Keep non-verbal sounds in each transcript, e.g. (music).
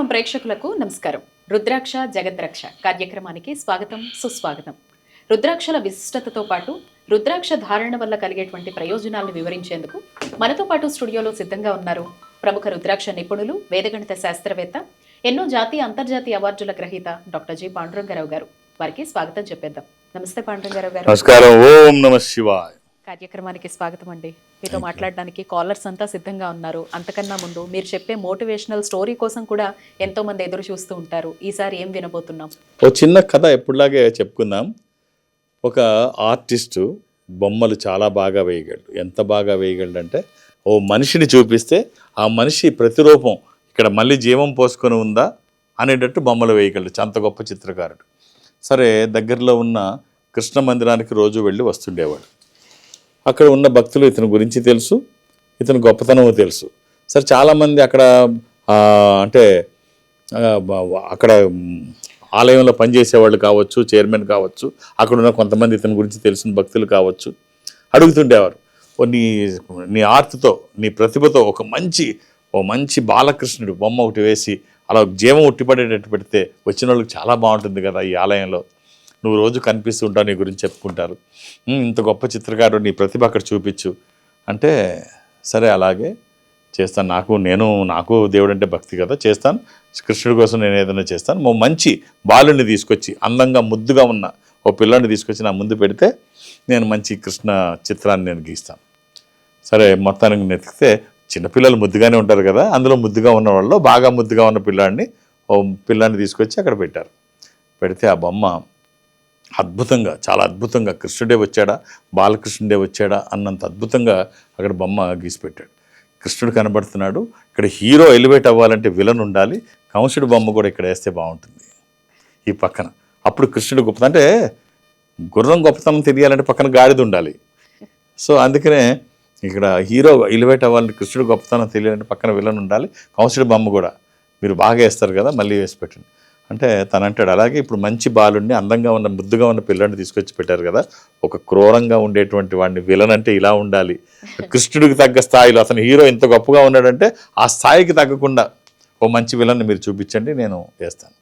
ధర్మం ప్రేక్షకులకు నమస్కారం. రుద్రాక్ష జగద్రక్ష కార్యక్రమానికి స్వాగతం సుస్వాగతం. రుద్రాక్షల విశిష్టతతో పాటు రుద్రాక్ష ధారణ వల్ల కలిగేటువంటి ప్రయోజనాలను వివరించేందుకు మనతో పాటు స్టూడియోలో సిద్ధంగా ఉన్నారు ప్రముఖ రుద్రాక్ష నిపుణులు వేదగణిత శాస్త్రవేత్త ఎన్నో జాతీయ అంతర్జాతీయ అవార్డుల గ్రహీత డాక్టర్ జి. పాండురంగారావు గారు. వారికి స్వాగతం చెప్పేద్దాం. నమస్తే పాండురంగారావు గారు. నమస్కారం. ఓం నమ శివాయ. కార్యక్రమానికి స్వాగతం అండి. మీతో మాట్లాడడానికి కాలర్స్ అంతా సిద్ధంగా ఉన్నారు. అంతకన్నా ముందు మీరు చెప్పే మోటివేషనల్ స్టోరీ కోసం కూడా ఎంతో మంది ఎదురు చూస్తూ ఉంటారు. ఈసారి ఏం వినబోతున్నాం? ఓ చిన్న కథ ఎప్పుడులాగే చెప్పుకుందాం. ఒక ఆర్టిస్టు బొమ్మలు చాలా బాగా వేయగలడు. ఎంత బాగా వేయగలడు అంటే ఓ మనిషిని చూపిస్తే ఆ మనిషి ప్రతిరూపం ఇక్కడ మళ్ళీ జీవం పోసుకొని ఉందా అనేటట్టు బొమ్మలు వేయగలడు. అంత గొప్ప చిత్రకారుడు. సరే దగ్గరలో ఉన్న కృష్ణ మందిరానికి రోజు వెళ్ళి వస్తుండేవాడు. అక్కడ ఉన్న భక్తులు ఇతని గురించి తెలుసు ఇతని గొప్పతనము తెలుసు. సరే చాలామంది అక్కడ అంటే అక్కడ ఆలయంలో పనిచేసేవాళ్ళు కావచ్చు చైర్మన్ కావచ్చు అక్కడ ఉన్న కొంతమంది ఇతని గురించి తెలిసిన భక్తులు కావచ్చు అడుగుతుండేవారు నీ నీ ఆర్ట్తో నీ ప్రతిభతో ఒక మంచి ఓ మంచి బాలకృష్ణుడు బొమ్మ ఒకటి వేసి అలా జీవం ఉట్టిపడేటట్టు పెడితే వచ్చిన వాళ్ళకి చాలా బాగుంటుంది కదా ఈ ఆలయంలో. నువ్వు రోజు కనిపిస్తూ ఉంటావు నీ గురించి చెప్పుకుంటారు. ఇంత గొప్ప చిత్రకారుడు నీ ప్రతిభ అక్కడ చూపించు. అంటే సరే అలాగే చేస్తాను. నాకు నేను నాకు దేవుడు అంటే భక్తి కదా చేస్తాను. కృష్ణుడి కోసం నేను ఏదైనా చేస్తాను. ఓ మంచి బాలుని తీసుకొచ్చి అందంగా ముద్దుగా ఉన్న ఓ పిల్లాడిని తీసుకొచ్చి నా ముందు పెడితే నేను మంచి కృష్ణ చిత్రాన్ని నేను గీస్తాను. సరే మొత్తానికి నెతికితే చిన్నపిల్లలు ముద్దుగానే ఉంటారు కదా అందులో ముద్దుగా ఉన్న వాళ్ళు బాగా ముద్దుగా ఉన్న పిల్లాడిని ఓ పిల్లాన్ని తీసుకొచ్చి అక్కడ పెట్టారు. పెడితే ఆ బొమ్మ అద్భుతంగా చాలా అద్భుతంగా కృష్ణుడే వచ్చాడా బాలకృష్ణుడే వచ్చాడా అన్నంత అద్భుతంగా అక్కడ బొమ్మ గీసి పెట్టాడు కృష్ణుడు కనబడుతున్నాడు ఇక్కడ హీరో ఎలివేట్ అవ్వాలంటే విలన్ ఉండాలి కంసుడు బొమ్మ కూడా ఇక్కడ వేస్తే బాగుంటుంది. ఈ పక్కన. అప్పుడు కృష్ణుడు గొప్ప అంటే గుర్రం గొప్పతనం తెలియాలంటే పక్కన గాడిద ఉండాలి. సో అందుకనే ఇక్కడ హీరో ఎలివేట్ అవ్వాలంటే కృష్ణుడు గొప్పతనం తెలియాలంటే పక్కన విలన్ ఉండాలి కంసుడు బొమ్మ కూడా. మీరు బాగా వేస్తారు కదా మళ్ళీ వేసి పెట్టండి. అంటే తను అంటాడు అలాగే ఇప్పుడు మంచి బాలుడిని అందంగా ఉన్న ముద్దుగా ఉన్న పిల్లల్ని తీసుకొచ్చి పెట్టారు కదా ఒక క్రూరంగా ఉండేటువంటి వాడిని విలన్ అంటే ఇలా ఉండాలి. కృష్ణుడికి తగ్గ స్థాయిలో అతను హీరో ఇంత గొప్పగా ఉన్నాడంటే ఆ స్థాయికి తగ్గకుండా ఓ మంచి విలన్ని మీరు చూపించండి నేను వేస్తాను.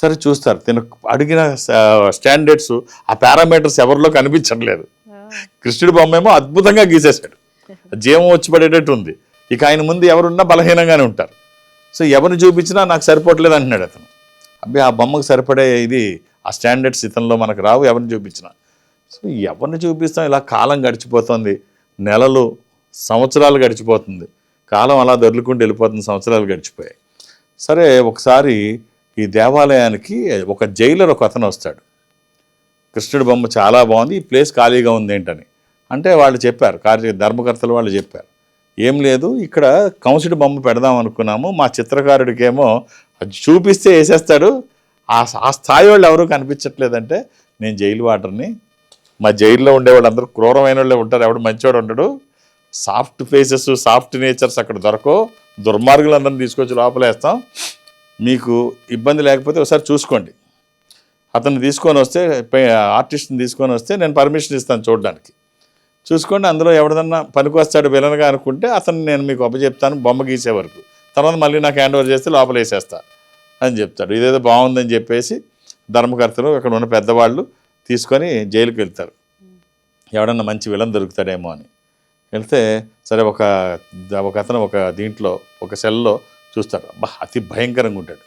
సరే చూస్తారు. తిన అడిగిన స్టాండర్డ్స్ ఆ పారామీటర్స్ ఎవరిలో కనిపించట్లేదు కృష్ణుడి బొమ్మ ఏమో అద్భుతంగా గీసేశాడు. జీవం వచ్చి పడేటట్టు ఉంది. ఇక ఆయన ముందు ఎవరున్నా బలహీనంగానే ఉంటారు. సో ఎవరిని చూపించినా నాకు సరిపోవట్లేదు అంటున్నాడు అతను. అబ్బాయి ఆ బొమ్మకు సరిపడే ఇది ఆ స్టాండర్డ్స్ ఇతనిలో మనకు రావు ఎవరిని చూపించినా. సో ఎవరిని చూపిస్తాం? ఇలా కాలం గడిచిపోతుంది. నెలలు సంవత్సరాలు గడిచిపోతుంది. కాలం అలా దొర్లుకుంటూ వెళ్ళిపోతుంది సంవత్సరాలు గడిచిపోయాయి. సరే ఒకసారి ఈ దేవాలయానికి ఒక జైలర్ ఒక అతను వస్తాడు. కృష్ణుడి బొమ్మ చాలా బాగుంది ఈ ప్లేస్ ఖాళీగా ఉంది ఏంటని. అంటే వాళ్ళు చెప్పారు కార్య ధర్మకర్తలు వాళ్ళు చెప్పారు. ఏం లేదు ఇక్కడ కంసుడి బొమ్మ పెడదాం అనుకున్నాము మా చిత్రకారుడికేమో చూపిస్తే వేసేస్తాడు. ఆ స్థాయి వాళ్ళు ఎవరు కనిపించట్లేదంటే నేను జైలు వాటర్ని మా జైల్లో ఉండే వాళ్ళందరూ క్రూరమైన వాళ్ళే ఉంటారు. ఎవడు మంచివాడు ఉండడు. సాఫ్ట్ ఫేసెస్ సాఫ్ట్ నేచర్స్ అక్కడ దొరకవు. దుర్మార్గులందరినీ తీసుకొచ్చి లోపలేస్తాం. మీకు ఇబ్బంది లేకపోతే ఒకసారి చూసుకోండి. అతన్ని తీసుకొని వస్తే ఆర్టిస్ట్ని తీసుకొని వస్తే నేను పర్మిషన్ ఇస్తాను చూడడానికి. చూసుకోండి అందులో ఎవడదన్నా పనికి వస్తాడు విలన్గా అనుకుంటే అతను నేను మీకు అప్పచెప్తాను బొమ్మ గీసే వరకు. తర్వాత మళ్ళీ నాకు హ్యాండ్ ఓవర్ చేస్తే లోపల వేసేస్తా అని చెప్తాడు. ఇదేదో బాగుందని చెప్పేసి ధర్మకర్తలు అక్కడ ఉన్న పెద్దవాళ్ళు తీసుకొని జైలుకి వెళ్తారు. ఎవడన్నా మంచి విలన్ దొరుకుతాడేమో అని. వెళ్తే సరే ఒక ఒక అతను ఒక దీంట్లో ఒక సెల్లో చూస్తాడు. అబ్బా అతి భయంకరంగా ఉంటాడు.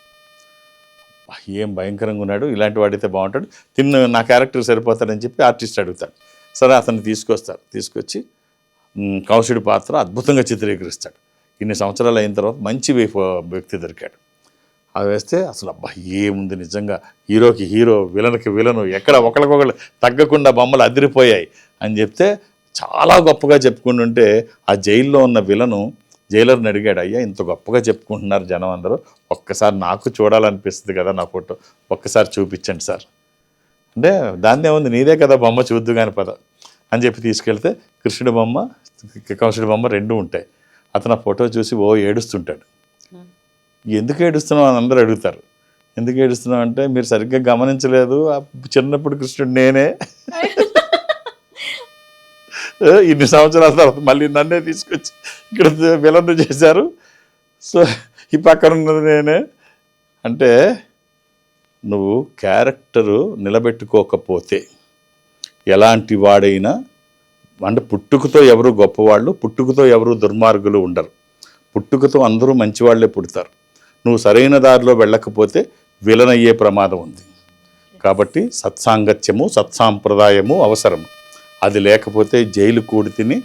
ఏం భయంకరంగా ఉన్నాడు? ఇలాంటి వాడితే బాగుంటాడు. తిన్న నా క్యారెక్టర్ సరిపోతాడని చెప్పి ఆర్టిస్ట్ అడుగుతాడు. సరే అతన్ని తీసుకొస్తారు. తీసుకొచ్చి కౌశుడి పాత్ర అద్భుతంగా చిత్రీకరిస్తాడు. ఇన్ని సంవత్సరాలు అయిన తర్వాత మంచి వ్యక్తి దొరికాడు. అది వేస్తే అసలు అబ్బా ఏముంది నిజంగా? హీరోకి హీరో విలన్కి విలను ఎక్కడ ఒకరికొకరు తగ్గకుండా బొమ్మలు అదిరిపోయాయి అని చెప్తే చాలా గొప్పగా చెప్పుకుంటుంటే ఆ జైల్లో ఉన్న విలను జైలర్ని అడిగాడు అయ్యా ఇంత గొప్పగా చెప్పుకుంటున్నారు జనం అందరూ. ఒక్కసారి నాకు చూడాలనిపిస్తుంది కదా నా ఫోటో. ఒక్కసారి చూపించండి సార్. అంటే దాన్ని ఏముంది నీదే కదా బొమ్మ చూద్దు కాని పద. అని చెప్పి తీసుకెళ్తే కృష్ణుడి బొమ్మ కంసుడి బొమ్మ రెండు ఉంటాయి. అతను ఆ ఫోటో చూసి ఓ ఏడుస్తుంటాడు. ఎందుకు ఏడుస్తున్నావు? అని అందరూ అడుగుతారు. ఎందుకు ఏడుస్తున్నావు? అంటే మీరు సరిగ్గా గమనించలేదు. చిన్నప్పుడు కృష్ణుడు నేనే. (laughs) ఇన్ని సంవత్సరాల తర్వాత మళ్ళీ నన్నే తీసుకొచ్చి ఇక్కడ విలన్ చేశారు. సో ఈ పక్కన ఉన్నది నేనే. అంటే నువ్వు క్యారెక్టరు నిలబెట్టుకోకపోతే ఎలాంటి వాడైనా అంటే పుట్టుకతో ఎవరు గొప్పవాళ్ళు పుట్టుకతో ఎవరు దుర్మార్గులు ఉండరు. పుట్టుకతో అందరూ మంచివాళ్ళే పుడతారు. నువ్వు సరైన దారిలో వెళ్ళకపోతే విలన్ అయ్యే ప్రమాదం ఉంది. కాబట్టి సత్సాంగత్యము సత్సాంప్రదాయము అవసరము అది లేకపోతే జైలు కూడి తిని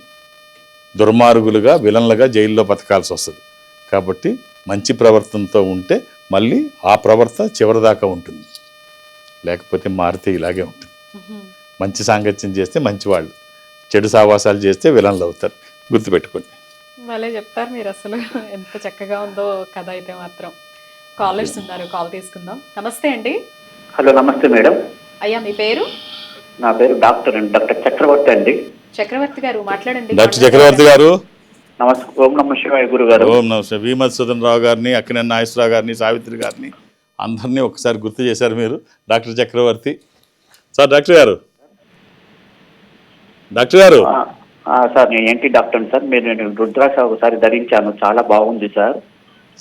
దుర్మార్గులుగా విలన్లుగా జైల్లో బతకాల్సి వస్తుంది. కాబట్టి మంచి ప్రవర్తనతో ఉంటే మళ్ళీ ఆ ప్రవర్తన చివరిదాకా ఉంటుంది. లేకపోతే మారితే ఇలాగే ఉంటుంది. మంచి సాంగత్యం చేస్తే మంచివాళ్ళు. చెడు సావాసాలు చేస్తే విలన్లు అవుతారు. గుర్తుపెట్టుకోండి. భలే చెప్తారు మీరు అసలు. ఎంత చక్కగా ఉందో కథ అయితే మాత్రం. కాలర్స్ ఉన్నారు కాల్ తీసుకుందాం. నమస్తే అండి. హలో నమస్తే మేడం. అయ్యా మీ పేరు? నా పేరు డాక్టర్ అండి డాక్టర్ చక్రవర్తి అండి. చక్రవర్తి గారు మాట్లాడండి. డాక్టర్ చక్రవర్తి గారు. నమస్తే ఓం నమ శివాయ గురు గారు. ఓం నమస్తే భీమత్ సుధన్ రావు గారిని అక్కినే నాగేశ్వరరావు గారిని సావిత్రి గారిని అందరినీ ఒకసారి గుర్తు చేశారు మీరు. డాక్టర్ చక్రవర్తి. సార్ డాక్టర్ గారు. డాక్టర్ గారు. సార్ నేను ఏంటి డాక్టర్ సార్? మీరు నేను రుద్రాక్ష ఒకసారి ధరించాను. చాలా బాగుంది సార్.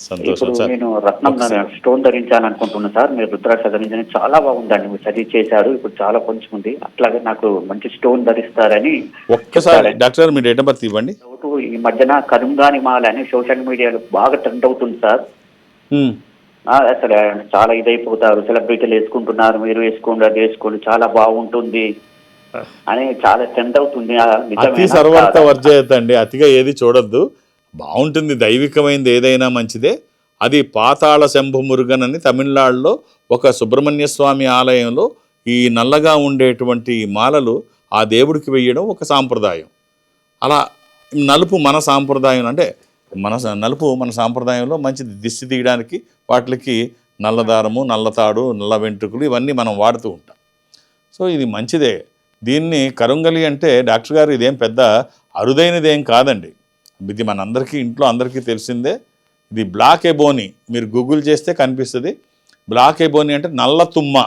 సంతోషం ఇప్పుడు నేను రత్నం స్టోన్ ధరించాను అనుకుంటున్నా సార్. మీరు రుద్రాక్ష ధరించని చాలా బాగుందండి. మీరు చేశారు. ఇప్పుడు చాలా కొంచెం ఉంది. అట్లాగే నాకు మంచి స్టోన్ ధరిస్తారని ఒక్కసారి డాక్టర్ మీ డేట్ ఆఫ్ బర్త్ ఇవ్వండి. ఈ మధ్యన కరుంగాని మాల అని సోషల్ మీడియాలో బాగా ట్రెండ్ అవుతుంది సార్. అసలు చాలా ఇదైపోతారు. సెలబ్రిటీలు వేసుకుంటున్నారు. మీరు వేసుకోండి అది వేసుకోండి. చాలా బాగుంటుంది. అని చాలా ట్రెండ్ అవుతుంది అతి కాదా? వర్జయత అండి. అతిగా ఏది చూడొద్దు. బాగుంటుంది. దైవికమైనది ఏదైనా మంచిదే. అది పాతాళ శంభు మురుగన్ అని తమిళనాడులో ఒక సుబ్రహ్మణ్య స్వామి ఆలయంలో ఈ నల్లగా ఉండేటువంటి మాలలు ఆ దేవుడికి వేయడం ఒక సాంప్రదాయం. అలా నలుపు మన సాంప్రదాయం అంటే మన నలుపు మన సాంప్రదాయంలో మంచిది. దిష్టి తీయడానికి వాటికి నల్లదారము నల్లతాడు నల్ల వెంట్రుకలు ఇవన్నీ మనం వాడుతూ ఉంటాం. సో ఇది మంచిదే. దీన్ని కరుంగలి అంటే డాక్టర్ గారు ఇదేం పెద్ద అరుదైనదేం కాదండి. ఇది మనందరికీ ఇంట్లో అందరికీ తెలిసిందే. ఇది బ్లాక్ ఎబోని మీరు గూగుల్ చేస్తే కనిపిస్తుంది. బ్లాక్ ఎబోని అంటే నల్ల తుమ్మ.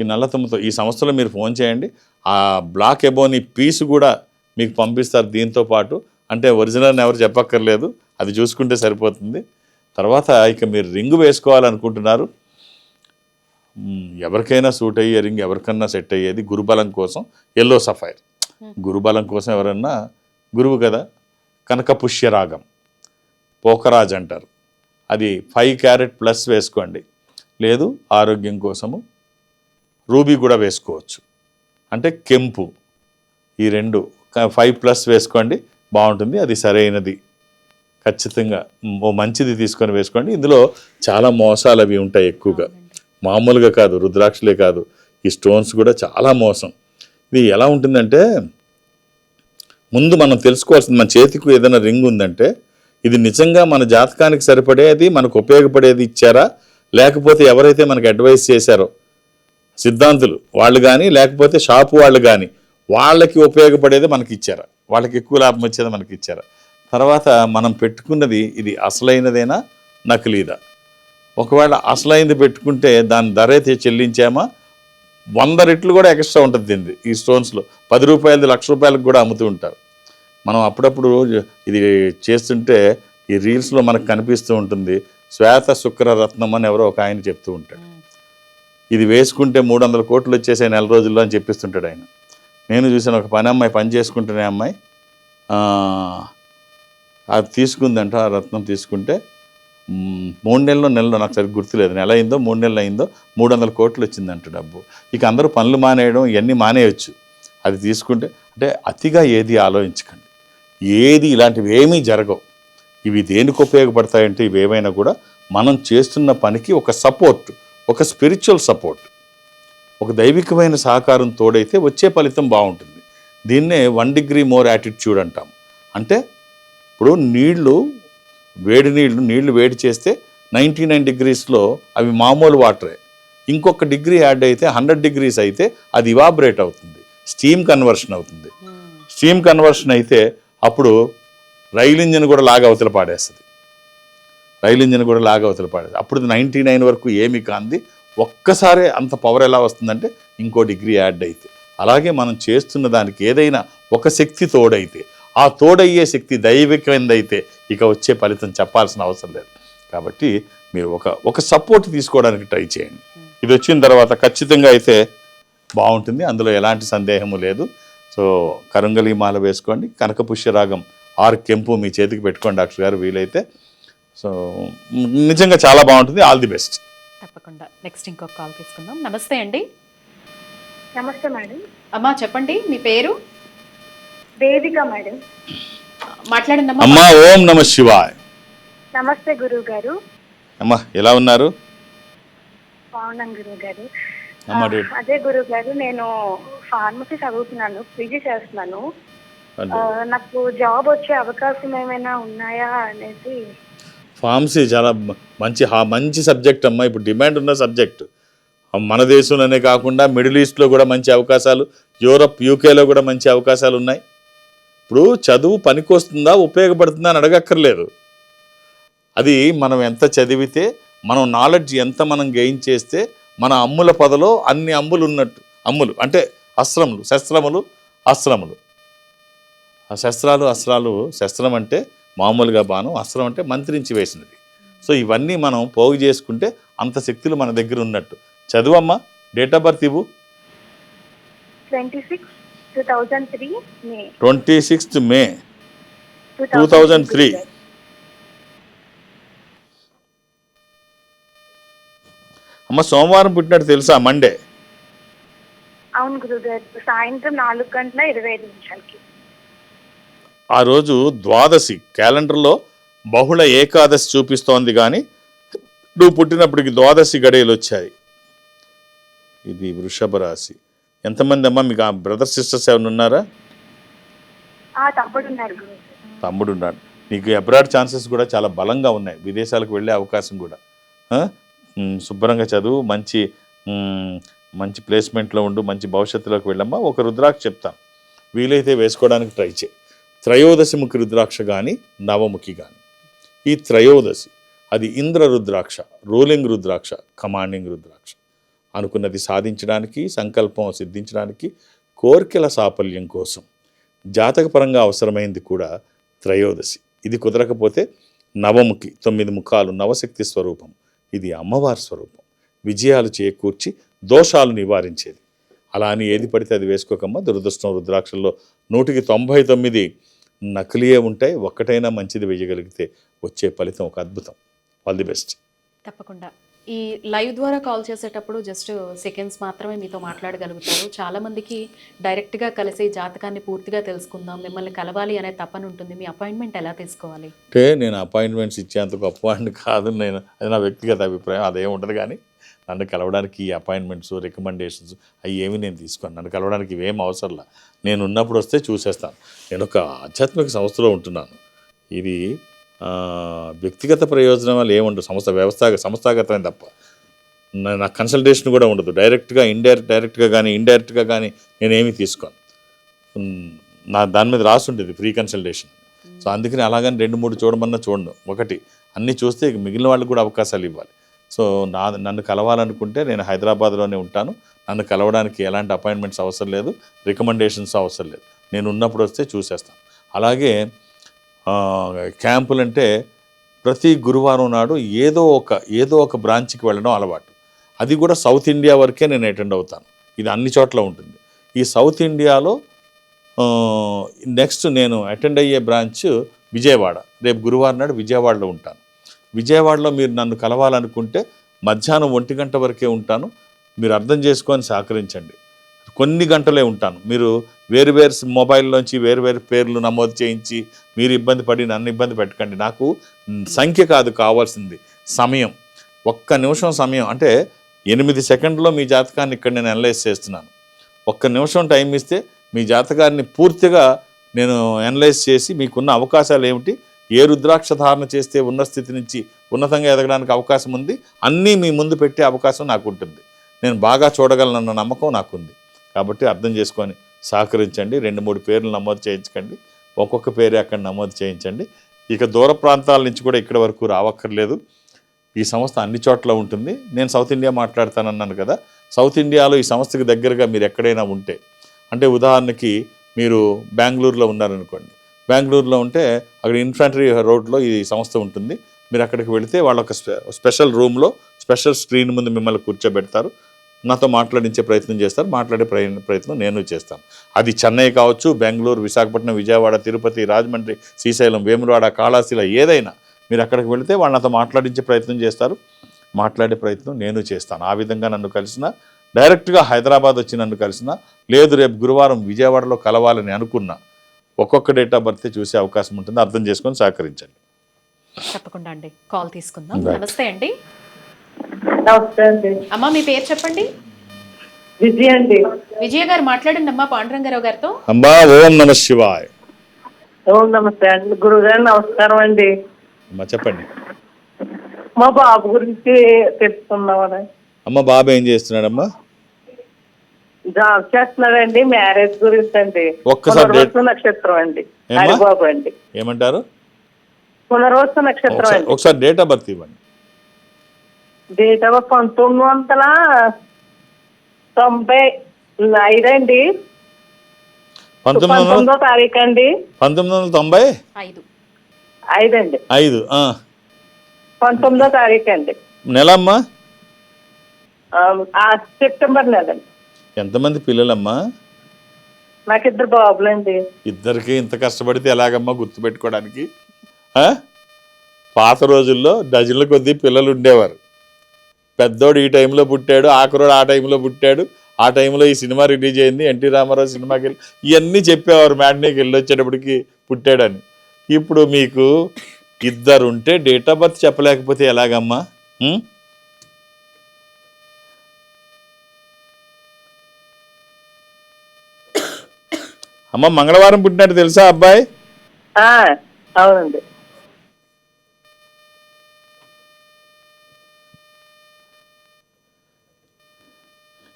ఈ నల్ల తుమ్మతో ఈ సంస్థలో మీరు ఫోన్ చేయండి. ఆ బ్లాక్ ఎబోని పీస్ కూడా మీకు పంపిస్తారు దీంతో పాటు. అంటే ఒరిజినల్ ఎవరు చెప్పక్కర్లేదు. అది చూసుకుంటే సరిపోతుంది. తర్వాత ఇక మీరు రింగ్ వేసుకోవాలనుకుంటున్నారు. ఎవరికైనా సూట్ అయ్యే రింగ్ ఎవరికన్నా సెట్ అయ్యేది గురుబలం కోసం ఎల్లో సఫైర్ గురుబలం కోసం ఎవరన్నా గురువు కదా? కనక పుష్యరాగం పోకరాజ్ అంటారు. అది ఫైవ్ క్యారెట్ ప్లస్ వేసుకోండి. లేదు ఆరోగ్యం కోసము రూబీ కూడా వేసుకోవచ్చు. అంటే కెంపు. ఈ రెండు ఫైవ్ ప్లస్ వేసుకోండి బాగుంటుంది. అది సరైనది. ఖచ్చితంగా ఓ మంచిది తీసుకొని వేసుకోండి. ఇందులో చాలా మోసాలు అవి ఉంటాయి ఎక్కువగా. మామూలుగా కాదు రుద్రాక్షలే కాదు. ఈ స్టోన్స్ కూడా చాలా మోసం. ఇది ఎలా ఉంటుందంటే ముందు మనం తెలుసుకోవాల్సింది మన చేతికి ఏదైనా రింగ్ ఉందంటే ఇది నిజంగా మన జాతకానికి సరిపడేది మనకు ఉపయోగపడేది ఇచ్చారా? లేకపోతే ఎవరైతే మనకు అడ్వైస్ చేశారో సిద్ధాంతులు వాళ్ళు కానీ లేకపోతే షాపు వాళ్ళు కానీ వాళ్ళకి ఉపయోగపడేది మనకి ఇచ్చారా? వాళ్ళకి ఎక్కువ లాభం వచ్చేది మనకి ఇచ్చారా? తర్వాత మనం పెట్టుకున్నది ఇది అసలైనదేనా? నకిలీదా? ఒకవేళ అసలైంది పెట్టుకుంటే దాని ధర అయితే చెల్లించామా? వంద రెట్లు కూడా ఎక్స్ట్రా ఉంటుంది దీనిది ఈ స్టోన్స్లో పది రూపాయలది లక్ష రూపాయలకు కూడా అమ్ముతూ ఉంటారు. మనం అప్పుడప్పుడు ఇది చేస్తుంటే ఈ రీల్స్లో మనకు కనిపిస్తూ ఉంటుంది శ్వేత శుక్ర రత్నం అని ఎవరో ఒక ఆయన చెప్తూ ఉంటాడు. ఇది వేసుకుంటే మూడు వందల కోట్లు వచ్చేసే నెల రోజుల్లో అని చెప్పిస్తుంటాడు ఆయన. నేను చూసిన ఒక పని అమ్మాయి పని చేసుకుంటున్న అమ్మాయి అది తీసుకుందంట ఆ రత్నం తీసుకుంటే మూడు నెలలో నెలలో నాకు సరిగ్గా గుర్తులేదు. నెల అయిందో మూడు నెలలు అయిందో మూడు వందల కోట్లు వచ్చిందంట డబ్బు. ఇక అందరూ పనులు మానేయడం ఇవన్నీ మానేయచ్చు. అది తీసుకుంటే అంటే అతిగా ఏది ఆలోచించకండి. ఏది ఇలాంటివి ఏమీ జరగవు. ఇవి దేనికి ఉపయోగపడతాయంటే ఇవి ఏమైనా కూడా మనం చేస్తున్న పనికి ఒక సపోర్ట్ ఒక స్పిరిచువల్ సపోర్ట్ ఒక దైవికమైన సహకారం తోడైతే వచ్చే ఫలితం బాగుంటుంది. దీన్నే వన్ డిగ్రీ మోర్ యాటిట్యూడ్ అంటాం. అంటే ఇప్పుడు నీళ్ళు వేడి నీళ్ళు నీళ్ళు వేడి చేస్తే నైంటీ నైన్ డిగ్రీస్లో అవి మామూలు వాటరే. ఇంకొక డిగ్రీ యాడ్ అయితే హండ్రెడ్ డిగ్రీస్ అయితే అది ఇవాబరేట్ అవుతుంది. స్టీమ్ కన్వర్షన్ అవుతుంది. స్టీమ్ కన్వర్షన్ అయితే అప్పుడు రైలు ఇంజిన్ కూడా లాగా అవతల పాడేస్తుంది. రైలు ఇంజిన్ కూడా లాగా అవతల పాడేది అప్పుడు నైంటీ నైన్ వరకు ఏమి కాంది. ఒక్కసారే అంత పవర్ ఎలా వస్తుందంటే ఇంకో డిగ్రీ యాడ్ అయితే. అలాగే మనం చేస్తున్న దానికి ఏదైనా ఒక శక్తి తోడైతే ఆ తోడయ్యే శక్తి దైవికమైందైతే ఇక వచ్చే ఫలితం చెప్పాల్సిన అవసరం లేదు. కాబట్టి మీరు ఒక ఒక సపోర్ట్ తీసుకోవడానికి ట్రై చేయండి. ఇది వచ్చిన తర్వాత ఖచ్చితంగా అయితే బాగుంటుంది. అందులో ఎలాంటి సందేహము లేదు. సో కరుంగలి మాల వేసుకోండి. కనక పుష్యరాగం ఆర్ కెంపు మీ చేతికి పెట్టుకోండి డాక్టర్ గారు వీలైతే. సో నిజంగా చాలా బాగుంటుంది. All the best. తప్పకుండా. నెక్స్ట్ ఇంకొక కాల్ తీసుకుందాం. నమస్తే అండి. నమస్తే మేడం. అమ్మా చెప్పండి. మీ పేరు? దేవిక మేడం. మాట్లాడండి అమ్మా ఓం నమ శివాయ్. నమస్తే గురువు గారు అమ్మా ఎలా ఉన్నారు? బాగున్నాను గురువు గారు అదే గురువు గారు నేను ఫార్మసీ చదువుతున్నాను పీజీ చేస్తున్నాను. నాకు జాబ్ వచ్చే అవకాశం ఏమైనా ఉన్నాయా అనేసి ఫార్మసీ చాలా మంచి మంచి సబ్జెక్ట్ అమ్మా ఇప్పుడు డిమాండ్ ఉన్న సబ్జెక్ట్. మన దేశంలోనే కాకుండా మిడిల్ ఈస్ట్లో కూడా మంచి అవకాశాలు యూరప్ యూకేలో కూడా మంచి అవకాశాలు ఉన్నాయి. ఇప్పుడు చదువు పనికొస్తుందా ఉపయోగపడుతుందా అని అడగక్కర్లేదు. అది మనం ఎంత చదివితే మనం నాలెడ్జ్ ఎంత మనం గెయిన్ చేస్తే మన అమ్ముల పదలో అన్ని అమ్ములు ఉన్నట్టు అమ్ములు అంటే అస్త్రములు శస్త్రములు అస్త్రములు. ఆ శస్త్రాలు అస్త్రాలు శస్త్రం అంటే మామూలుగా బాణం అస్త్రం అంటే మంత్రించి వేసినది. సో ఇవన్నీ మనం పోగు చేసుకుంటే అంత శక్తులు మన దగ్గర ఉన్నట్టు. చదువమ్మా డేట్ ఆఫ్ బర్త్ ఇవ్వు. Twenty six two thousand three May twenty sixth May two 2003. అమ్మ సోమవారం పుట్టినట్టు తెలుసా? మండే అవును గురువు గారు సాయంత్రం నాలుగు గంటల ఇరవై ఐదు నిమిషాలకి. ఆ రోజు ద్వాదశి క్యాలెండర్లో బహుళ ఏకాదశి చూపిస్తోంది కానీ నువ్వు పుట్టినప్పటికి ద్వాదశి గడియలు వచ్చాయి. ఇది వృషభ రాశి. ఎంతమంది అమ్మా? మీకు ఆ బ్రదర్ సిస్టర్స్ ఏమైనా ఉన్నారా? తమ్ముడు ఉన్నాడు. నీకు అబ్రాడ్ ఛాన్సెస్ కూడా చాలా బలంగా ఉన్నాయి. విదేశాలకు వెళ్ళే అవకాశం కూడా. శుభ్రంగా చదువు మంచి మంచి ప్లేస్మెంట్లో ఉండు మంచి భవిష్యత్తులోకి వెళ్ళమ్మా. ఒక రుద్రాక్ష చెప్తాను వీలైతే వేసుకోవడానికి ట్రై చేయి. త్రయోదశిముఖి రుద్రాక్ష కానీ నవముఖి కానీ ఈ త్రయోదశి అది ఇంద్ర రుద్రాక్ష రూలింగ్ రుద్రాక్ష కమాండింగ్ రుద్రాక్ష. అనుకున్నది సాధించడానికి సంకల్పం సిద్ధించడానికి కోర్కెల సాఫల్యం కోసం జాతకపరంగా అవసరమైంది కూడా త్రయోదశి. ఇది కుదరకపోతే నవముఖి తొమ్మిది ముఖాలు నవశక్తి స్వరూపం. ఇది అమ్మవారి స్వరూపం. విజయాలు చేకూర్చి దోషాలు నివారించేది. అలా అని ఏది పడితే అది వేసుకోకమ్మా. దురదృష్టం రుద్రాక్షల్లో నూటికి తొంభై తొమ్మిది నకిలీయే ఉంటాయి. ఒక్కటైనా మంచిది వేయగలిగితే వచ్చే ఫలితం ఒక అద్భుతం. ఆల్ ది బెస్ట్ తప్పకుండా. ఈ లైవ్ ద్వారా కాల్ చేసేటప్పుడు జస్ట్ సెకండ్స్ మాత్రమే మీతో మాట్లాడగలుగుతారు. చాలామందికి డైరెక్ట్గా కలిసి జాతకాన్ని పూర్తిగా తెలుసుకుందాం మిమ్మల్ని కలవాలి అనే తపన ఉంటుంది. మీ అపాయింట్మెంట్ ఎలా తీసుకోవాలి? అంటే నేను అపాయింట్మెంట్స్ ఇచ్చేంత గొప్పవాడిని కాదు. నేను అది నా వ్యక్తిగత అభిప్రాయం అదేం ఉండదు కానీ నన్ను కలవడానికి ఈ అపాయింట్మెంట్స్ రికమెండేషన్స్ అవి ఏమి నేను తీసుకోను. నన్ను కలవడానికి ఇవేం అవసరంలా నేను ఉన్నప్పుడు వస్తే చూసేస్తాను. నేను ఒక ఆధ్యాత్మిక సంస్థలో ఉంటున్నాను. ఇది వ్యక్తిగత ప్రయోజనం వల్ల ఏముండదు సంస్థ వ్యవస్థ సంస్థాగతమైన తప్ప. నా- కన్సల్టేషన్ కూడా ఉండదు. డైరెక్ట్గా ఇండైరెక్ట్ డైరెక్ట్గా కానీ ఇండైరెక్ట్గా కానీ నేనేమీ తీసుకోను. నా దాని మీద రాసి ఉంటుంది ఫ్రీ కన్సల్టేషన్ సో అందుకని అలాగని రెండు మూడు చూడమన్నా చూడను. ఒకటి అన్నీ చూస్తే మిగిలిన వాళ్ళకి కూడా అవకాశాలు ఇవ్వాలి. సో నా నన్ను కలవాలనుకుంటే నేను హైదరాబాద్లోనే ఉంటాను. నన్ను కలవడానికి ఎలాంటి అపాయింట్మెంట్స్ అవసరం లేదు. రికమెండేషన్స్ అవసరం లేదు. నేను ఉన్నప్పుడు వస్తే చూసేస్తాను. అలాగే క్యాంపులు అంటే ప్రతి గురువారం నాడు ఏదో ఒక ఏదో ఒక బ్రాంచ్కి వెళ్ళడం అలవాటు. అది కూడా సౌత్ ఇండియా వరకే నేను అటెండ్ అవుతాను. ఇది అన్ని చోట్ల ఉంటుంది. ఈ సౌత్ ఇండియాలో నెక్స్ట్ నేను అటెండ్ అయ్యే బ్రాంచ్ విజయవాడ. రేపు గురువారం నాడు విజయవాడలో ఉంటాను. విజయవాడలో మీరు నన్ను కలవాలనుకుంటే మధ్యాహ్నం ఒంటి గంట వరకే ఉంటాను. మీరు అర్థం చేసుకొని సహకరించండి. కొన్ని గంటలే ఉంటాను. మీరు వేరు వేరు మొబైల్లోంచి వేరు వేరు పేర్లు నమోదు చేయించి మీరు ఇబ్బంది పడి నన్ను ఇబ్బంది పెట్టకండి. నాకు సంఖ్య కాదు కావాల్సింది సమయం. ఒక్క నిమిషం సమయం అంటే ఎనిమిది సెకండ్లో మీ జాతకాన్ని ఇక్కడ నేను అనలైజ్ చేస్తున్నాను. ఒక్క నిమిషం టైం ఇస్తే మీ జాతకాన్ని పూర్తిగా నేను అనలైజ్ చేసి మీకున్న అవకాశాలు ఏమిటి? ఏ రుద్రాక్ష ధారణ చేస్తే ఉన్న స్థితి నుంచి ఉన్నతంగా ఎదగడానికి అవకాశం ఉంది? అన్నీ మీ ముందు పెట్టే అవకాశం నాకు ఉంటుంది నేను బాగా చూడగలనన్న నమ్మకం నాకుంది. కాబట్టి అర్థం చేసుకొని సహకరించండి. రెండు మూడు పేర్లు నమోదు చేయించకండి. ఒక్కొక్క పేరు అక్కడ నమోదు చేయించండి. ఇక దూర ప్రాంతాల నుంచి కూడా ఇక్కడ వరకు రావక్కర్లేదు. ఈ సంస్థ అన్ని చోట్ల ఉంటుంది. నేను సౌత్ ఇండియా మాట్లాడతానన్నాను కదా. సౌత్ ఇండియాలో ఈ సంస్థకి దగ్గరగా మీరు ఎక్కడైనా ఉంటే అంటే ఉదాహరణకి మీరు బెంగళూరులో ఉన్నారనుకోండి. బెంగళూరులో ఉంటే అక్కడ ఇన్ఫంట్రీ రోడ్లో ఈ సంస్థ ఉంటుంది. మీరు అక్కడికి వెళితే వాళ్ళ ఒక స్పె- స్పెషల్ రూమ్లో స్పెషల్ స్క్రీన్ ముందు మిమ్మల్ని కూర్చోబెడతారు. నాతో మాట్లాడించే ప్రయత్నం చేస్తారు మాట్లాడే ప్రయ- ప్రయత్నం నేను చేస్తాను. అది చెన్నై కావచ్చు బెంగళూరు విశాఖపట్నం విజయవాడ తిరుపతి రాజమండ్రి శ్రీశైలం వేములవాడ కాళాశిల ఏదైనా మీరు అక్కడికి వెళితే వాళ్ళు నాతో మాట్లాడించే ప్రయత్నం చేస్తారు మాట్లాడే ప్రయత్నం నేను చేస్తాను. ఆ విధంగా నన్ను కలిసిన డైరెక్ట్గా హైదరాబాద్ వచ్చి నన్ను కలిసిన లేదు రేపు గురువారం విజయవాడలో కలవాలని అనుకున్నా ఒక్కొక్క డేట్ ఆఫ్ బర్త్ చూసే అవకాశం ఉంటుంది అర్థం చేసుకొని సహకరించండి. తప్పకుండా అండి. కాల్ తీసుకుందాం. నమస్తే అండి. నమస్తే అమ్మ మీ పేరు చెప్పండి? విజయ్ అండి. విజయ గారు మాట్లాడండి అమ్మా పాండురంగారావు గారితో. అంబా ఓం నమ శివాయ్. ఓ నమస్తే అండి. గురుగారు నమస్కారం అండి. అమ్మ చెప్పండి. మా బాబు గురించి తెలుసుకుందామని. అమ్మ బాబు ఏం చేస్తున్నాడమ్మా? జాబ్ చేస్తున్నాడండి మ్యారేజ్ గురించి అండి. ఒక్కసారి నక్షత్రం అండి? హరిబాబు అండి. ఏమంటారు? పునర్వసు నక్షత్రం ఒకసారి డేట్ ఆఫ్ బర్త్ ఇవ్వండి. డేట్ ఆఫ్ పంతొమ్మిది వందల తొంభై ఐదు అండి. పంతొమ్మిది వందల తారీఖు అండి. పంతొమ్మిది వందల తొంభై ఐదు. ఐదండి ఐదు ఆ. పంతొమ్మిదో తారీఖు అండి. నెల అమ్మా ఆ, ఆ, సెప్టెంబర్ నెల అండి ఎంతమంది పిల్లలమ్మా? నాకు ఇద్దరు బాబులండి ఇద్దరికి ఇంత కష్టపడితే ఎలాగమ్మా గుర్తుపెట్టుకోవడానికి? ఆ? పాత రోజుల్లో డజన్ల కొద్దీ పిల్లలు ఉండేవారు. పెద్దోడు ఈ టైంలో పుట్టాడు ఆఖరోడు ఆ టైంలో పుట్టాడు. ఆ టైంలో ఈ సినిమా రిలీజ్ అయింది ఎన్టీ రామారావు సినిమాకి వెళ్ళి ఇవన్నీ చెప్పేవారు మ్యాట్నీకి వెళ్ళి వచ్చేటప్పటికి పుట్టాడని. ఇప్పుడు మీకు ఇద్దరు ఉంటే డేట్ ఆఫ్ బర్త్ చెప్పలేకపోతే ఎలాగమ్మా? అమ్మ మంగళవారం పుట్టినట్టు తెలుసా అబ్బాయి? అవునండి.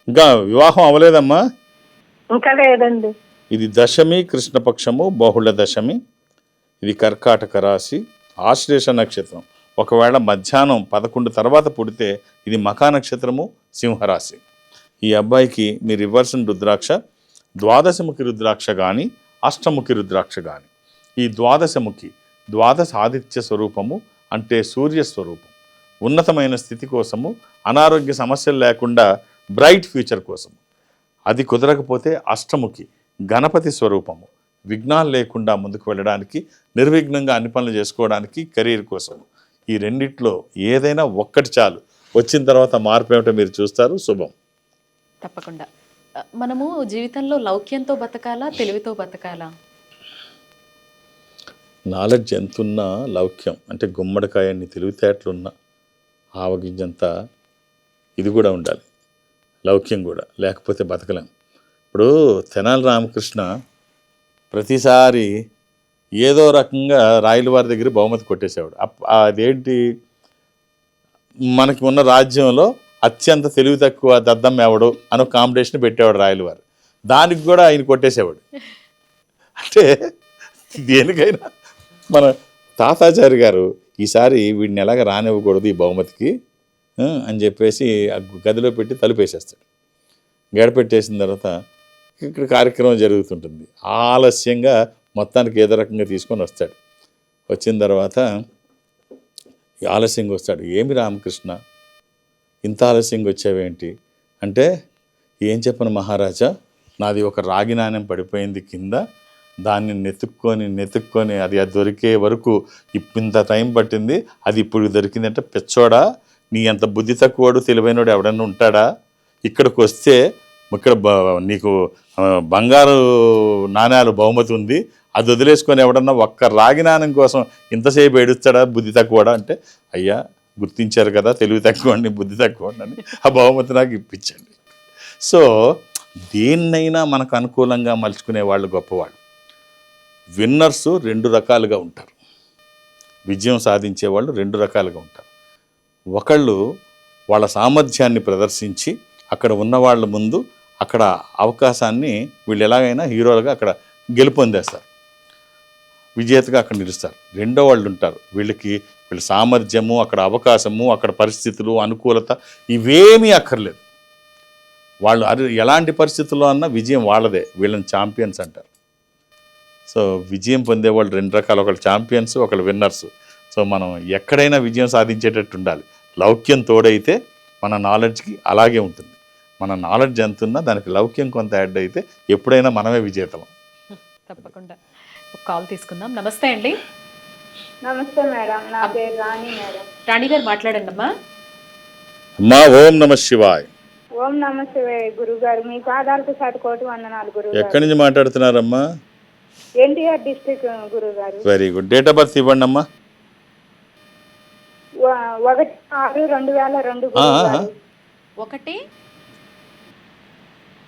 ఇంకా వివాహం అవ్వలేదమ్మా? ఇంకా లేదండి. ఇది దశమి కృష్ణపక్షము బహుళ దశమి. ఇది కర్కాటక రాశి ఆశ్లేష నక్షత్రం. ఒకవేళ మధ్యాహ్నం పదకొండు తర్వాత పుడితే ఇది మఖా నక్షత్రము సింహరాశి. ఈ అబ్బాయికి మీరు ఇవ్వాల్సిన రుద్రాక్ష ద్వాదశముఖి రుద్రాక్ష కానీ అష్టముఖి రుద్రాక్ష కానీ ఈ ద్వాదశముఖి ద్వాదశ ఆదిత్య స్వరూపము అంటే సూర్య స్వరూపం. ఉన్నతమైన స్థితి కోసము అనారోగ్య సమస్యలు లేకుండా బ్రైట్ ఫ్యూచర్ కోసము అది కుదరకపోతే అష్టముఖి గణపతి స్వరూపము విఘ్నాలు లేకుండా ముందుకు వెళ్ళడానికి నిర్విఘ్నంగా అన్ని పనులు చేసుకోవడానికి కెరీర్ కోసం. ఈ రెండిట్లో ఏదైనా ఒక్కటి చాలు. వచ్చిన తర్వాత మార్పు ఏమిటో మీరు చూస్తారు. శుభం. తప్పకుండా. మనము జీవితంలో లౌక్యంతో బతకాలా తెలివితో బతకాలా? నాలెడ్జ్ ఎంతున్నా లౌక్యం. అంటే గుమ్మడికాయన్ని తెలివితేటలున్న ఆవగింజంత ఇది కూడా ఉండాలి. లౌక్యం కూడా లేకపోతే బతకలేం. ఇప్పుడు తెనాలి రామకృష్ణ ప్రతిసారి ఏదో రకంగా రాయల వారి దగ్గర బహుమతి కొట్టేసేవాడు. అప్- అదేంటి? మనకి ఉన్న రాజ్యంలో అత్యంత తెలివి తక్కువ దద్దం ఎవడు అని ఒక కాంపిటీషన్ పెట్టేవాడు రాయల వారు దానికి కూడా ఆయన కొట్టేసేవాడు. అంటే దేనికైనా మన తాతాచారి గారు ఈసారి వీడిని ఎలాగ రానివ్వకూడదు ఈ బహుమతికి? అని చెప్పేసి ఆ గదిలో పెట్టి తలుపేసేస్తాడు. గడపెట్టేసిన తర్వాత ఇక్కడ కార్యక్రమం జరుగుతుంటుంది. ఆలస్యంగా మొత్తానికి ఏదో రకంగా తీసుకొని వస్తాడు. వచ్చిన తర్వాత ఆలస్యంగా వస్తాడు. ఏమి రామకృష్ణ ఇంత ఆలస్యంగా వచ్చావేంటి? అంటే ఏం చెప్పను మహారాజా? నాది ఒక రాగి నాణ్యం పడిపోయింది కింద. దాన్ని నెతుక్కొని నెతుక్కొని అది అది దొరికే వరకు ఇప్పు ఇంత టైం పట్టింది. అది ఇప్పుడు దొరికిందంటే పెచ్చోడా? నీ అంత బుద్ధి తక్కువడు తెలివైనడు ఎవడన్నా ఉంటాడా? ఇక్కడికి వస్తే ఇక్కడ నీకు బంగారు నాణ్యాలు బహుమతి ఉంది. అది వదిలేసుకొని ఎవడన్నా ఒక్క రాగి నాణ్యం కోసం ఇంతసేపు ఏడుస్తాడా బుద్ధి తక్కువడా అంటే అయ్యా గుర్తించారు కదా తెలివి తక్కువ బుద్ధి తక్కువ అని ఆ బహుమతి నాకు ఇప్పించండి. సో దేన్నైనా మనకు అనుకూలంగా మలుచుకునే వాళ్ళు గొప్పవాళ్ళు. విన్నర్స్ రెండు రకాలుగా ఉంటారు. విజయం సాధించే వాళ్ళు రెండు రకాలుగా ఉంటారు. ఒకళ్ళు వాళ్ళ సామర్థ్యాన్ని ప్రదర్శించి అక్కడ ఉన్న వాళ్ళ ముందు అక్కడ అవకాశాన్ని వీళ్ళు ఎలాగైనా హీరోలుగా అక్కడ గెలుపొందేస్తారు విజేతగా అక్కడ నిలుస్తారు. రెండో వాళ్ళు ఉంటారు. వీళ్ళకి వీళ్ళ సామర్థ్యము అక్కడ అవకాశము అక్కడ పరిస్థితులు అనుకూలత ఇవేమీ అక్కర్లేదు. వాళ్ళు అది ఎలాంటి పరిస్థితుల్లో అన్నా విజయం వాళ్ళదే. వీళ్ళని ఛాంపియన్స్ అంటారు. సో విజయం పొందే వాళ్ళు రెండు రకాలు. ఒకళ్ళు ఛాంపియన్స్ ఒకళ్ళు విన్నర్స్. సో మనం ఎక్కడైనా విజయం సాధించేటట్టు ఉండాలి. లౌక్యం తోడైతే మన నాలెడ్జ్కి అలాగే ఉంటుంది. మన నాలెడ్జ్ ఎంత ఉన్నా దానికి లౌక్యం కొంత యాడ్ అయితే ఎప్పుడైనా మనమే విజేతలం. తప్పకుండా. ఒక కాల్ తీసుకుందాం. నమస్తే అండి. నమస్తే మేడం. నా పేరు రాణి మేడం. రాణి గారు మాట్లాడండి అమ్మా అమ్మా ఓం నమ శివాయ్. ఓం నమస్తే గురుగారు. మీ పాదాలకు కోటి వందనాలు గురుగారు. ఎక్కడి నుంచి మాట్లాడుతున్నారమ్మా? ఎన్టీఆర్ డిస్ట్రిక్ట్ గురుగారు. Very good date of birth ఇవ్వండి అమ్మా ఒకటి ఆరు రెండు వేల రెండు ఒకటి.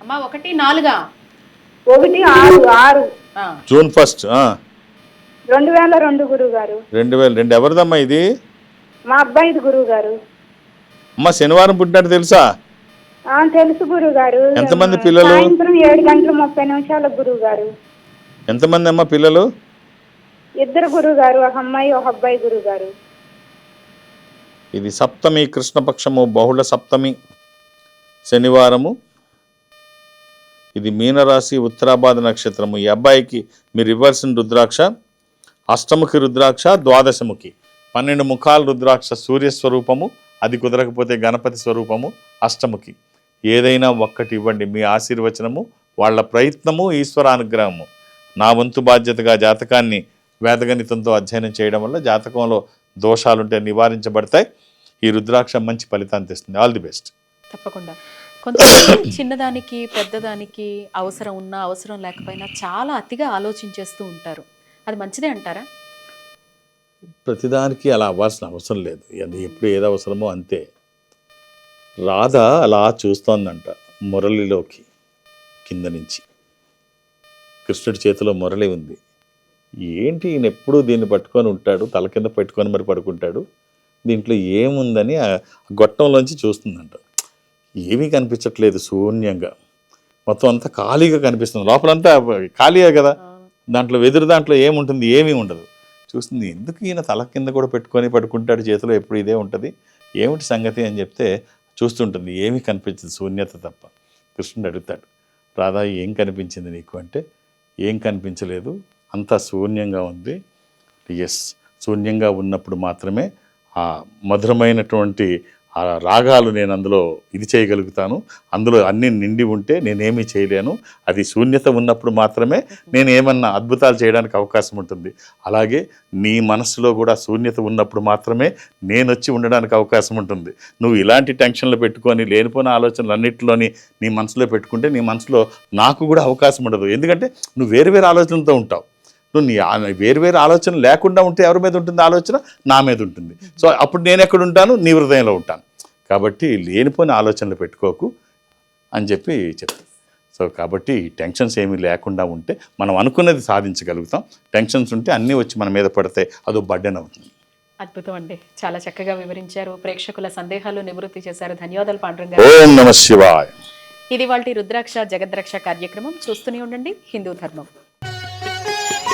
అమ్మా ఒకటి నాలుగా? ఒకటి ఆరు ఆరు. జూన్ ఫస్ట్ రెండు వేల రెండు గురుగారు రెండు వేల రెండు ఎవరిదమ్మా ఇది? మా అబ్బాయిది గురుగారు అమ్మా శనివారం పుట్టినట్టు తెలుసా? ఆ తెలుసు గురుగారు ఎంతమంది పిల్లలు? సాయంత్రం ఏడు గంటల ముప్పై నిమిషాల గురుగారు ఎంతమంది అమ్మా పిల్లలు? ఇద్దరు గురుగారు ఒక అమ్మాయి ఒక అబ్బాయి గురుగారు ఇది సప్తమి కృష్ణపక్షము బహుళ సప్తమి శనివారము. ఇది మీనరాశి ఉత్తరాబాద నక్షత్రము. ఈ అబ్బాయికి మీరు ఇవ్వాల్సిన రుద్రాక్ష అష్టముఖి రుద్రాక్ష ద్వాదశముఖి. పన్నెండు ముఖాల రుద్రాక్ష సూర్య స్వరూపము అది కుదరకపోతే గణపతి స్వరూపము అష్టముఖి. ఏదైనా ఒక్కటి ఇవ్వండి మీ ఆశీర్వచనము వాళ్ళ ప్రయత్నము ఈశ్వరానుగ్రహము నా వంతు బాధ్యతగా జాతకాన్ని వేదగణితంతో అధ్యయనం చేయడం వల్ల జాతకంలో దోషాలుంటే నివారించబడతాయి. ఈ రుద్రాక్ష మంచి ఫలితాన్ని తెస్తుంది. ఆల్ ది బెస్ట్ తప్పకుండా. కొంతమంది (coughs) చిన్నదానికి పెద్దదానికి అవసరం ఉన్నా అవసరం లేకపోయినా చాలా అతిగా ఆలోచించేస్తూ ఉంటారు. అది మంచిదే అంటారా? ప్రతిదానికి అలా అవ్వాల్సిన అవసరం లేదు. అది ఎప్పుడు ఏది అవసరమో అంతే. రాధ అలా చూస్తోందంట మురళిలోకి కింద నుంచి. కృష్ణుడి చేతిలో మురళి ఉంది. ఏంటి ఈయన ఎప్పుడూ దీన్ని పట్టుకొని ఉంటాడు? తల కింద పెట్టుకొని మరి పడుకుంటాడు? దీంట్లో ఏముందని గొట్టంలోంచి చూస్తుందంట. ఏమీ కనిపించట్లేదు శూన్యంగా. మొత్తం అంతా ఖాళీగా కనిపిస్తుంది. లోపలంతా ఖాళీయే కదా. దాంట్లో వెదురు దాంట్లో ఏముంటుంది? ఏమీ ఉండదు. చూస్తుంది ఎందుకు ఈయన తల కింద కూడా పెట్టుకొని పడుకుంటాడు? చేతిలో ఎప్పుడు ఇదే ఉంటుంది? ఏమిటి సంగతి? అని చెప్తే చూస్తుంటుంది ఏమీ కనిపించదు శూన్యత తప్ప. కృష్ణుడు అడుగుతాడు రాధా ఏం కనిపించింది నీకు? అంటే ఏం కనిపించలేదు. అంతా శూన్యంగా ఉంది. ఎస్ శూన్యంగా ఉన్నప్పుడు మాత్రమే ఆ మధురమైనటువంటి ఆ రాగాలు నేను అందులో ఇది చేయగలుగుతాను. అందులో అన్ని నిండి ఉంటే నేనేమీ చేయలేను. అది శూన్యత ఉన్నప్పుడు మాత్రమే నేను ఏమన్నా అద్భుతాలు చేయడానికి అవకాశం ఉంటుంది. అలాగే నీ మనసులో కూడా శూన్యత ఉన్నప్పుడు మాత్రమే నేను వచ్చి ఉండడానికి అవకాశం ఉంటుంది. నువ్వు ఇలాంటి టెన్షన్లు పెట్టుకొని లేనిపోయిన ఆలోచనలు అన్నింటిలోని నీ మనసులో పెట్టుకుంటే నీ మనసులో నాకు కూడా అవకాశం ఉండదు. ఎందుకంటే నువ్వు వేరు వేరు ఆలోచనలతో ఉంటావు. నువ్వు నీ వేరు వేరు ఆలోచన లేకుండా ఉంటే ఎవరి మీద ఉంటుంది ఆలోచన? నా మీద ఉంటుంది. సో అప్పుడు నేను ఎక్కడ ఉంటాను? నీ హృదయంలో ఉంటాను. కాబట్టి లేనిపోయిన ఆలోచనలు పెట్టుకోకు అని చెప్పి చెప్తాను సో కాబట్టి టెన్షన్స్ ఏమీ లేకుండా ఉంటే మనం అనుకున్నది సాధించగలుగుతాం. టెన్షన్స్ ఉంటే అన్నీ వచ్చి మన మీద పడితే అదో బడ్డెన్ అవుతుంది. అద్భుతం అండి. చాలా చక్కగా వివరించారు. ప్రేక్షకుల సందేహాలు నివృత్తి చేశారు ధన్యవాదాలు పాండురంగ గారు. ఓం నమ శివాయ. ఇది వాళ్ళ రుద్రాక్ష జగద్రక్ష కార్యక్రమం. చూస్తూనే ఉండండి. హిందూ ధర్మం.